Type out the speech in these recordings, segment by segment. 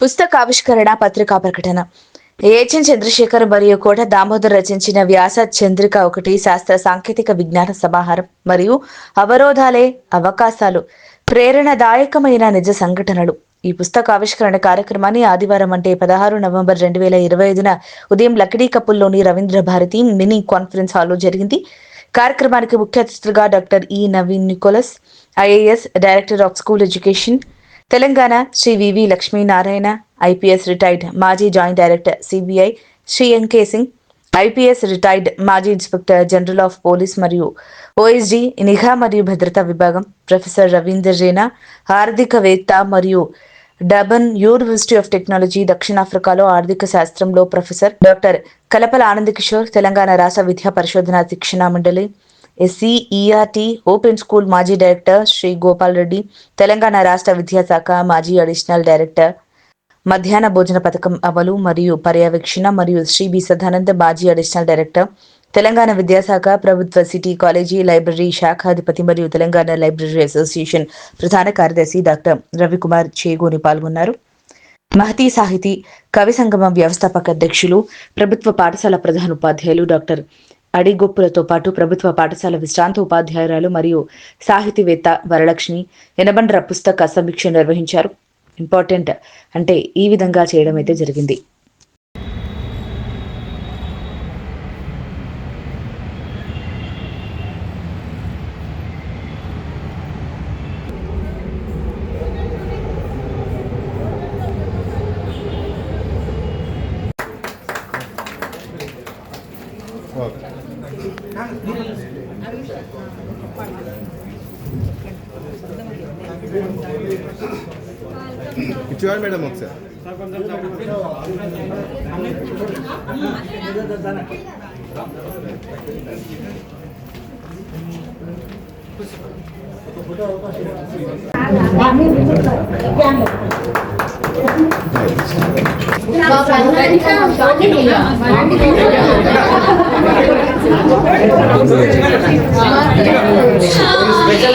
పుస్తకావిష్కరణ పత్రికా ప్రకటన. ఏచన్ చంద్రశేఖర్ మరియు కోట దామోదర్ రచించిన వ్యాస చంద్రిక ఒకటి శాస్త్ర సాంకేతిక విజ్ఞాన సమాహారం మరియు అవరోధాలే అవకాశాలు ప్రేరణదాయకమైన నిజ సంఘటనలు. ఈ పుస్తక ఆవిష్కరణ కార్యక్రమాన్ని ఆదివారం అంటే పదహారు నవంబర్ రెండు వేల ఇరవై ఐదున ఉదయం లక్డీ కపుల్లోని రవీంద్ర భారతి మినీ కాన్ఫరెన్స్ హాల్లో జరిగింది. కార్యక్రమానికి ముఖ్య అతిథులుగా doctor E Naveen Nicholas IAS director of school education Telangana Shri VV Lakshminarayana IPS retired మాజీ joint director CBI Shri NK Singh IPS retired మాజీ ఇన్స్పెక్టర్ జనరల్ ఆఫ్ పోలీస్ మరియు ఓఎస్డి నిఘా మరియు భద్రతా విభాగం ప్రొఫెసర్ రవీందర్ జైనా ఆర్థికవేత్త మరియు డబన్ యూనివర్సిటీ ఆఫ్ టెక్నాలజీ దక్షిణాఫ్రికాలో ఆర్థిక శాస్త్రంలో ప్రొఫెసర్ డాక్టర్ కలపల ఆనంద్ కిషోర్ తెలంగాణ రాష్ట్ర విద్యా పరిశోధన శిక్షణ మండలి ఎస్సీఈఆర్టీ ఓపెన్ స్కూల్ మాజీ డైరెక్టర్ శ్రీ గోపాల్ రెడ్డి తెలంగాణ రాష్ట్ర విద్యాశాఖ మాజీ అడిషనల్ డైరెక్టర్. మధ్యాహ్న భోజన పథకం అమలు మరియు పర్యవేక్షణ మరియు శ్రీ బి సదానంద మాజీ అడిషనల్ డైరెక్టర్ తెలంగాణ విద్యాశాఖ ప్రభుత్వ సిటీ కాలేజీ లైబ్రరీ శాఖాధిపతి మరియు తెలంగాణ లైబ్రరీ అసోసియేషన్ ప్రధాన కార్యదర్శి డాక్టర్ రవికుమార్ చేగోని పాల్గొన్నారు. మహతీ సాహితీ కవి సంగమం వ్యవస్థాపక అధ్యక్షులు ప్రభుత్వ పాఠశాల ప్రధాన ఉపాధ్యాయులు డాక్టర్ అడిగొప్పులతో పాటు ప్రభుత్వ పాఠశాల విశ్రాంత ఉపాధ్యాయురాలు మరియు సాహితీవేత్త వరలక్ష్మి ఎనబండ్ర పుస్తక సమీక్ష నిర్వహించారు. ఇంపార్టెంట్ అంటే ఈ విధంగా చేయడం అయితే జరిగింది. চুয়ার ম্যাডাম হচ্ছে স্পেশাল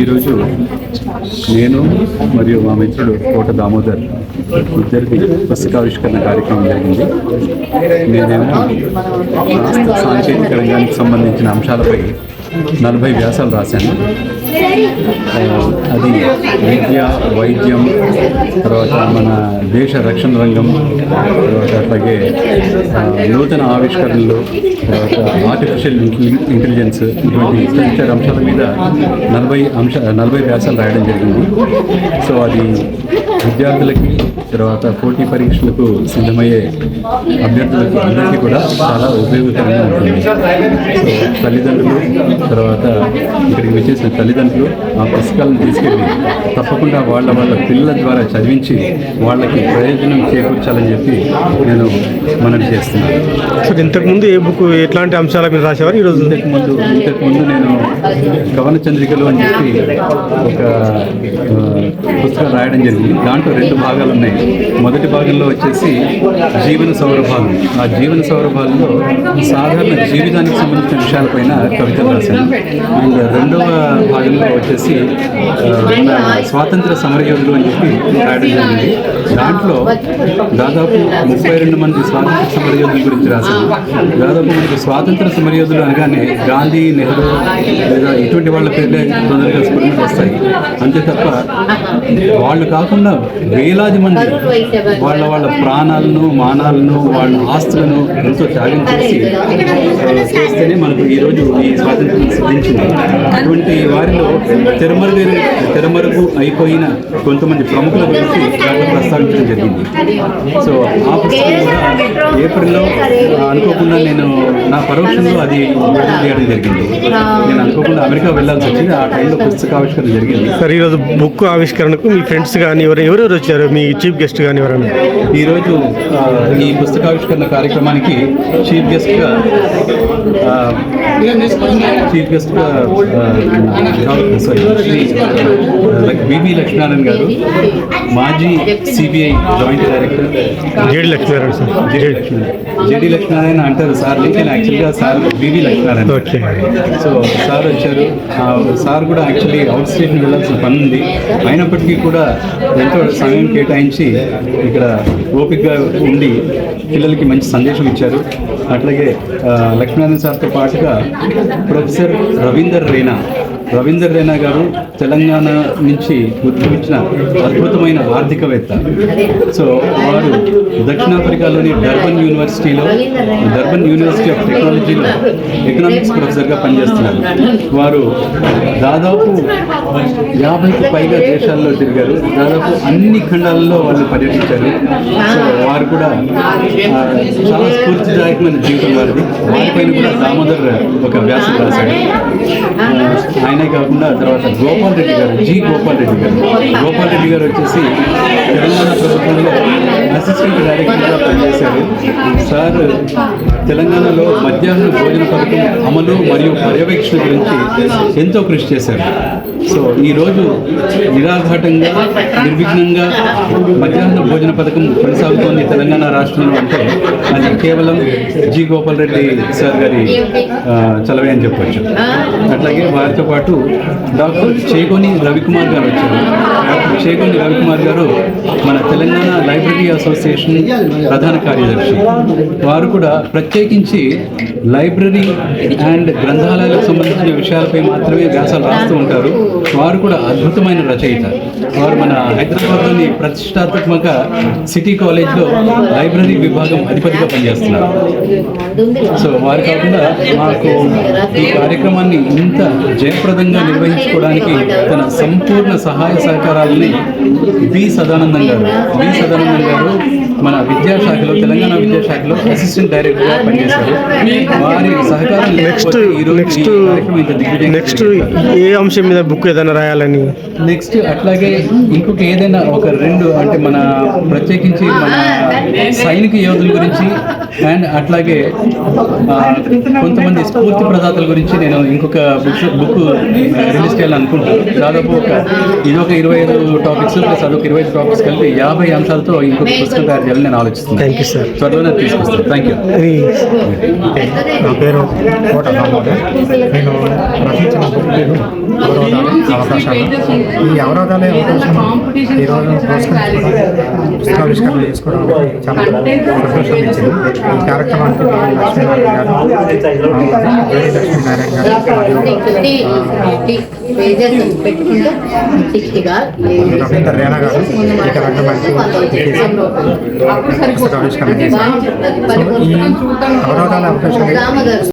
ఈరోజు నేను మరియు మా మిత్రుడు కోట దామోదర్ ఇద్దరికి పుస్తకావిష్కరణ కార్యక్రమం జరిగింది. నేనేమో సాంకేతిక రంగానికి సంబంధించిన అంశాలపై నలభై వ్యాసాలు రాశాను. అది విద్య వైద్యం తర్వాత మన దేశ రక్షణ రంగం తర్వాత అట్లాగే నూతన ఆవిష్కరణలు తర్వాత ఆర్టిఫిషియల్ ఇంటెలిజెన్స్ ఇటువంటి తదితర అంశాల మీద నలభై అంశ నలభై వ్యాసాలు రాయడం జరిగింది. సో అది విద్యార్థులకి తర్వాత పోటీ పరీక్షలకు సిద్ధమయ్యే అభ్యర్థులకు అందరికీ కూడా చాలా ఉపయోగకరంగా ఉంటుంది. సో తల్లిదండ్రులు తర్వాత ఇక్కడికి వచ్చేసిన తల్లిదండ్రులు ఆ పుస్తకాలను తీసుకెళ్ళి తప్పకుండా వాళ్ళ వాళ్ళ పిల్లల ద్వారా చదివించి వాళ్ళకి ప్రయోజనం చేకూర్చాలని చెప్పి నేను మనవి చేస్తున్నాను. సార్ ఇంతకుముందు ఏ బుక్ ఎట్లాంటి అంశాల మీద రాసేవారు? ఈరోజు ఇంతకు ముందు ఇంతకు ముందు నేను కవన చంద్రికలు అని చెప్పి ఒక పుస్తకం రాయడం జరిగింది. దాంట్లో రెండు భాగాలు ఉన్నాయి. మొదటి భాగంలో వచ్చేసి జీవన సౌరభాలు ఆ జీవన సౌరభాలలో సాధారణ జీవితానికి సంబంధించిన విషయాలపైన కవితలు రాశాను అండ్ రెండవ భాగంలో వచ్చేసి స్వాతంత్ర సమరయోధులు అని చెప్పి రాయడం జరిగింది. దాంట్లో దాదాపు ముప్పై రెండు మంది స్వాతంత్ర సమరయోధుల గురించి రాశాను దాదాపు మనకి స్వాతంత్ర సమరయోధులు అనగానే గాంధీ నెహ్రూ లేదా ఇటువంటి వాళ్ళ పేర్లే తొందరగా స్ఫూర్తి వస్తాయి. అంతే తప్ప వాళ్ళు కాకుండా వేలాది మంది వాళ్ళ వాళ్ళ ప్రాణాలను మానాలను వాళ్ళ ఆస్తులను ఎంతో త్యాగం చేసి చేస్తేనే మనకు ఈరోజు ఈ స్వాతంత్రం సిద్ధించింది. అటువంటి వారిలో తెరమరుగు తెరమరుగు అయిపోయిన కొంతమంది ప్రముఖుల గురించి దాంట్లో ప్రస్తావించడం జరిగింది. సో ఆ పుస్తకం కూడా ఏప్రిల్లో అనుకోకుండా నేను నా పరోక్షంలో అది విడుదల చేయడం జరిగింది. నేను అనుకోకుండా అమెరికా వెళ్ళాల్సి వచ్చింది. ఆ టైంలో పుస్తకావిష్కరణ జరిగింది. సార్ ఈరోజు బుక్ ఆవిష్కరణకు మీ ఫ్రెండ్స్ కానీ ఎవరు ఎవరెవరు వచ్చారు? మీ చీఫ్ గెస్ట్ కానీ ఎవరైనా ఈరోజు ఈ పుస్తకావిష్కరణ కార్యక్రమానికి చీఫ్ గెస్ట్గా చీఫ్ గెస్ట్గా సారీ శ్రీ బిబి లక్ష్మీనారాయణ గారు మాజీ CBI joint director JD Lakshminarayana sir. JD JD Lakshminarayana. అంటారు సార్ నేను యాక్చువల్గా sir BV Lakshminarayana. Okay. So sir వచ్చారు. సార్ కూడా యాక్చువల్లీ అవుట్ స్టేషన్ వెళ్ళాల్సిన పని ఉంది అయినప్పటికీ కూడా ఎంతో సమయం కేటాయించి ఇక్కడ ఓపికగా ఉండి పిల్లలకి మంచి సందేశం ఇచ్చారు. అట్లాగే లక్ష్మీనారాయణ సార్తో పాటుగా ప్రొఫెసర్ రవీందర్ రేనా రవీందర్ రైనా గారు తెలంగాణ నుంచి ఉద్భవించిన అద్భుతమైన ఆర్థికవేత్త. సో వారు దక్షిణాఫ్రికాలోని డర్బన్ యూనివర్సిటీలో డర్బన్ యూనివర్సిటీ ఆఫ్ టెక్నాలజీలో ఎకనామిక్స్ ప్రొఫెసర్గా పనిచేస్తున్నారు. వారు దాదాపు యాభైకి పైగా దేశాల్లో తిరిగారు. దాదాపు అన్ని ఖండాలలో వాళ్ళు పర్యటించారు. సో వారు కూడా చాలా స్ఫూర్తిదాయకమైన జీవితం వారిది. వారిపైన కూడా దామోదర్ ఒక వ్యాసం రాశాడు. ఆయన ఆయనే కాకుండా తర్వాత గోపాల్ రెడ్డి గారు జి గోపాల్ రెడ్డి గారు. గోపాల్ రెడ్డి గారు వచ్చేసి తెలంగాణ ప్రభుత్వంలో అసిస్టెంట్ డైరెక్టర్గా పనిచేశారు. సార్ తెలంగాణలో మధ్యాహ్న భోజన పథకం అమలు మరియు పర్యవేక్షణ గురించి ఎంతో కృషి చేశారు. సో ఈరోజు నిరాఘాటంగా నిర్విఘ్నంగా మధ్యాహ్న భోజన పథకం కొనసాగుతోంది తెలంగాణ రాష్ట్రంలో అంటే అది కేవలం జి గోపాల్ రెడ్డి సార్ గారి చలవే అని చెప్పొచ్చు. అట్లాగే వారితో పాటు డాక్టర్ చేగోని రవికుమార్ గారు వచ్చారు. డాక్టర్ రవికుమార్ గారు మన తెలంగాణ లైబ్రరీ అసోసియేషన్ ప్రధాన కార్యదర్శి. వారు కూడా ప్రత్యేకించి లైబ్రరీ అండ్ గ్రంథాలయాలకు సంబంధించిన విషయాలపై మాత్రమే వ్యాసాలు రాస్తూ ఉంటారు. వారు కూడా అద్భుతమైన రచయిత. వారు మన హైదరాబాద్లోని ప్రతిష్టాత్మక సిటీ కాలేజ్లో లైబ్రరీ విభాగం అధిపతిగా పనిచేస్తున్నారు. సో వారు కాకుండా మాకు ఈ కార్యక్రమాన్ని ఇంత జయప్రదంగా నిర్వహించుకోవడానికి తన సంపూర్ణ సహాయ సహకారాలని బి సదానందం గారు బి సదానందం గారు మన విద్యాశాఖలో తెలంగాణ విద్యాశాఖలో అసిస్టెంట్ డైరెక్టర్గా పనిచేశారు. వారి సహకారం నెక్స్ట్ నెక్స్ట్ నెక్స్ట్ ఏ అంశం మీద బుక్ ఏదైనా రాయాలని? నెక్స్ట్ అట్లాగే ఇంకొక ఏదైనా ఒక రెండు అంటే మన ప్రత్యేకించి మన సైనిక యోధుల గురించి అండ్ అట్లాగే కొంతమంది స్ఫూర్తి ప్రదాతల గురించి నేను ఇంకొక బుక్ బుక్ రిలీజ్ చేయాలని అనుకుంటాను దాదాపు ఒక ఇది ఒక ఇరవై ఐదు టాపిక్స్ ప్లస్ అదొక ఇరవై ఐదు టాపిక్స్ కలిపి యాభై అంశాలతో ఇంకొక పుస్తకం తయారు చేయాలని నేను ఆలోచిస్తున్నాను. థ్యాంక్ యూ సార్ త్వరలోనే తీసుకొస్తాను. థ్యాంక్ యూ నా పేరు కోట దామోదర్ నేను రచించిన బుక్ పేరు అవరోధాలు అవకాశాలు. ఈ అవరోధాలే అవకాశం ఈరోజు పుస్తకావిష్కరణ చేసుకోవడం చాలా సంతోషం ఇచ్చింది ఈ కార్యక్రమానికి నేను లక్ష్మీనారాయణ గారు లక్ష్మీనారాయణ గారు రవీందర్ రేణా గారు ఈ కార్యక్రమానికి పుస్తకావిష్కరణ